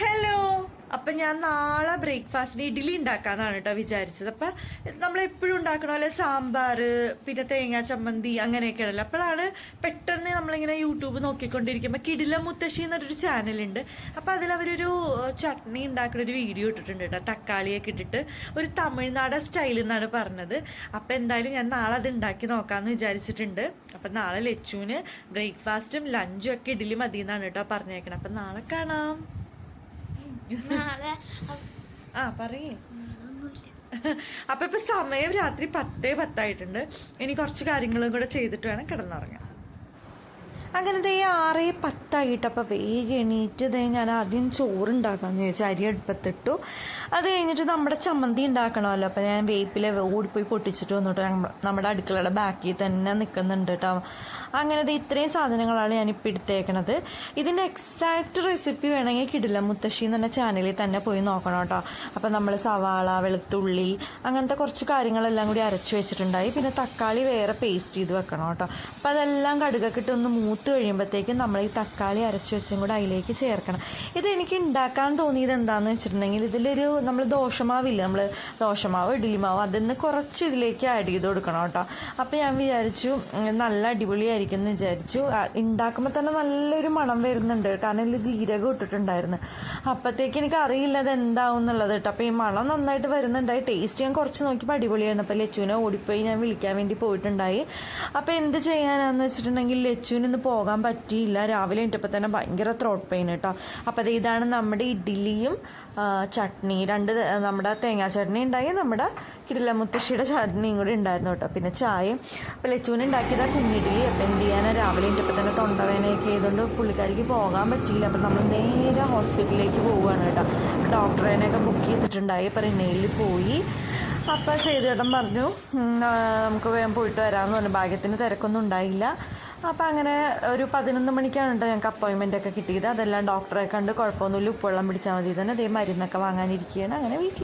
Hello അപ്പം ഞാൻ നാളെ ബ്രേക്ക്ഫാസ്റ്റിന് ഇഡ്ഡലി ഉണ്ടാക്കാന്നാണ് കേട്ടോ വിചാരിച്ചത്. അപ്പം നമ്മൾ എപ്പോഴും ഉണ്ടാക്കണ പോലെ സാമ്പാർ പിന്നെ തേങ്ങ ചമ്മന്തി അങ്ങനെയൊക്കെയാണല്ലോ. അപ്പോഴാണ് പെട്ടെന്ന് നമ്മളിങ്ങനെ യൂട്യൂബ് നോക്കിക്കൊണ്ടിരിക്കുമ്പോൾ കിടില മുത്തശ്ശി എന്നൊരു ചാനലുണ്ട് അപ്പോൾ ഏഹ്, ചട്നി ഉണ്ടാക്കുന്ന ഒരു വീഡിയോ ഇട്ടിട്ടുണ്ട് കേട്ടോ തക്കാളിയൊക്കെ ഇട്ടിട്ട് ഒരു തമിഴ്നാട് സ്റ്റൈൽ എന്നാണ് പറഞ്ഞത്. അപ്പോൾ എന്തായാലും ഞാൻ നാളെ അത് ഉണ്ടാക്കി നോക്കാന്ന് വിചാരിച്ചിട്ടുണ്ട്. അപ്പം നാളെ ലച്ചുവിന് ബ്രേക്ക്ഫാസ്റ്റും ലഞ്ചും ഒക്കെ ഇഡ്ഡലി മതി എന്നാണ് കേട്ടോ പറഞ്ഞേക്കണം. അപ്പം നാളെ കാണാം. നാളെ ആ പറയേ. അപ്പൊ ഇപ്പൊ സമയം രാത്രി പത്തേ പത്തായിട്ടുണ്ട്. ഇനി കുറച്ച് കാര്യങ്ങളും കൂടെ ചെയ്തിട്ട് വേണം കിടന്നുറങ്ങാൻ. അങ്ങനെ ദേ ആറേ പത്തായിട്ട് അപ്പോൾ വേഗം എണീറ്റ് ദേ ഞാൻ ആദ്യം ചോറുണ്ടാക്കാമെന്ന് ചോദിച്ചു അരി അടുപ്പത്തിട്ടു. അത് കഴിഞ്ഞിട്ട് നമ്മുടെ ചമ്മന്തി ഉണ്ടാക്കണമല്ലോ. അപ്പോൾ ഞാൻ വേപ്പിലെ ഓടിപ്പോയി പൊട്ടിച്ചിട്ട് വന്നിട്ട് നമ്മുടെ അടുക്കളയുടെ ബാക്കിൽ തന്നെ നിൽക്കുന്നുണ്ട് കേട്ടോ അങ്ങനെ ദേ ഇത്രയും സാധനങ്ങളാണ് ഞാനിപ്പോൾ എടുത്തേക്കണത്. ഇതിന്റെ എക്സാക്റ്റ് റെസിപ്പി വേണമെങ്കിൽ കിടില്ല മുത്തശ്ശി എന്ന് പറഞ്ഞ ചാനലിൽ തന്നെ പോയി നോക്കണം കേട്ടോ അപ്പോൾ നമ്മൾ സവാള വെളുത്തുള്ളി അങ്ങനത്തെ കുറച്ച് കാര്യങ്ങളെല്ലാം കൂടി അരച്ച് വെച്ചിട്ടുണ്ടായി. പിന്നെ തക്കാളി വേറെ പേസ്റ്റ് ചെയ്ത് വെക്കണം കേട്ടോ അപ്പോൾ അതെല്ലാം കടുകൊക്കെ മൂത്ത് മൂത്ത് കഴിയുമ്പോഴത്തേക്കും നമ്മൾ ഈ തക്കാളി അരച്ച് വെച്ചും കൂടെ അതിലേക്ക് ചേർക്കണം. ഇത് എനിക്ക് ഉണ്ടാക്കാൻ തോന്നിയത് എന്താണെന്ന് വെച്ചിട്ടുണ്ടെങ്കിൽ ഇതിലൊരു നമ്മൾ ദോശമാവില്ല നമ്മൾ ദോശമാവ് ഇഡ്ഡലി അതിൽ നിന്ന് കുറച്ച് ഇതിലേക്ക് ആഡ് ചെയ്ത് കൊടുക്കണം കേട്ടോ. അപ്പോൾ ഞാൻ വിചാരിച്ചു നല്ല അടിപൊളിയായിരിക്കും എന്ന് വിചാരിച്ചു. ഉണ്ടാക്കുമ്പോൾ തന്നെ നല്ലൊരു മണം വരുന്നുണ്ട് കാരണം ഇതിൽ ജീരകം ഇട്ടിട്ടുണ്ടായിരുന്നു. അപ്പോഴത്തേക്ക് എനിക്ക് അറിയില്ല അത് എന്താവും എന്നുള്ളത് കേട്ടോ. അപ്പോൾ ഈ മണം നന്നായിട്ട് വരുന്നുണ്ടായി. ടേസ്റ്റ് ഞാൻ കുറച്ച് നോക്കിയപ്പോൾ അടിപൊളിയായിരുന്നു. അപ്പോൾ ലച്ചുവിനെ ഓടിപ്പോയി ഞാൻ വിളിക്കാൻ വേണ്ടി പോയിട്ടുണ്ടായി. അപ്പോൾ എന്ത് ചെയ്യാനാന്ന് വെച്ചിട്ടുണ്ടെങ്കിൽ ലച്ചുവിന് ഇന്ന് പോകാൻ പറ്റിയില്ല. രാവിലെ എണീറ്റപ്പോൾ തന്നെ ഭയങ്കര ത്രോട്ട് പെയിൻ കേട്ടോ അപ്പോൾ ഇതാണ് നമ്മുടെ ഇഡ്ഡലിയും ചട്നി. രണ്ട് നമ്മുടെ തേങ്ങാ ചട്നി ഉണ്ടായി. നമ്മുടെ കിടിലമുത്തശ്ശിയുടെ ചട്നിയും കൂടി ഉണ്ടായിരുന്നു കേട്ടോ. പിന്നെ ചായയും. അപ്പോൾ ലച്ചുവിന് ഉണ്ടാക്കിയത് കുഞ്ഞിഡ്ഡലി അപ്പം എന്ത് ചെയ്യാൻ രാവിലെ എണീറ്റപ്പോൾ തന്നെ തൊണ്ടവേനയൊക്കെ ചെയ്തുകൊണ്ട് പുള്ളിക്കാരിക്ക് പോകാൻ പറ്റിയില്ല. അപ്പം നമ്മൾ നേരെ ഹോസ്പിറ്റലിലേക്ക് പോവുകയാണ് കേട്ടോ. ഡോക്ടറേനെയൊക്കെ ബുക്ക് ചെയ്തിട്ടുണ്ടായി. അപ്പോൾ റിനയിൽ പോയി. അപ്പം സേതുചേട്ടൻ പറഞ്ഞു നമുക്ക് വേഗം പോയിട്ട് വരാമെന്ന് പറഞ്ഞു. ഭാഗ്യത്തിന് തിരക്കൊന്നും ഉണ്ടായില്ല. അപ്പം അങ്ങനെ ഒരു പതിനൊന്ന് മണിക്കാണ് കേട്ടോ ഞങ്ങൾക്ക് അപ്പോയിൻമെന്റ് ഒക്കെ കിട്ടിയത്. അതെല്ലാം ഡോക്ടറെ കണ്ട് കുഴപ്പമൊന്നുമില്ല ഉപ്പുവെള്ളം പിടിച്ചാൽ മതി തന്നെ അതേ മരുന്നൊക്കെ വാങ്ങാനിരിക്കുകയാണ് അങ്ങനെ വീട്ടിൽ